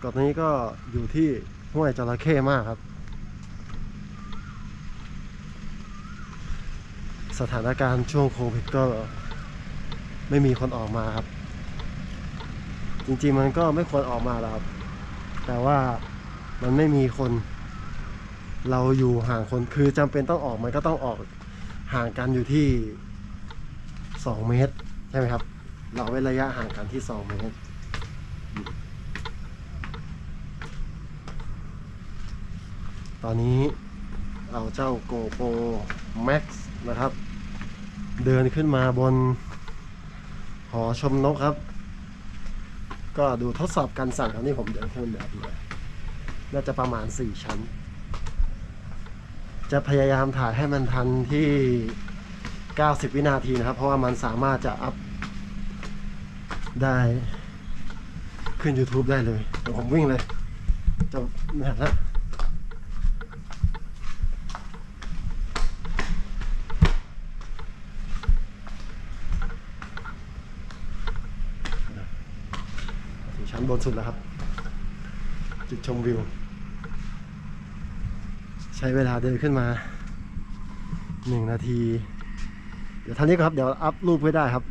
เกาะนี้ก็อยู่ที่ห้วยจระเข้มากครับ สถานการณ์ช่วงโควิดก็ไม่มีคนออกมาครับ จริงๆมันก็ไม่ควรออกมาแล้วครับ แต่ว่ามันไม่มีคน เราอยู่ห่างคนคือจำเป็นต้องออกมันก็ต้องออกห่างกันอยู่ที่2เมตรใช่ไหมครับ เราเว้นระยะห่างกันที่ 2 เมตร อนนี้เอาเจ้า GoPro Max นะครับ เดินขึ้นมาบน หอชมนกครับ ก็ดูทดสอบการสั่นครับนี่ผมเดินขึ้นแบบนี้น่าจะประมาณ 4 ชั้น จะพยายามถ่ายให้มันทันที่ 90 วินาทีนะครับ เพราะว่ามันสามารถจะอัพได้ขึ้น YouTube ได้เลยเดี๋ยวผมวิ่งเลย จะไม่หันละถึง ชั้นบนสุดแล้วครับ จุดชมวิว ใช้เวลาเดินขึ้นมาหนึ่งนาที เดี๋ยวท่านนี้ครับ เดี๋ยวอัพรูปไว้ได้ครับ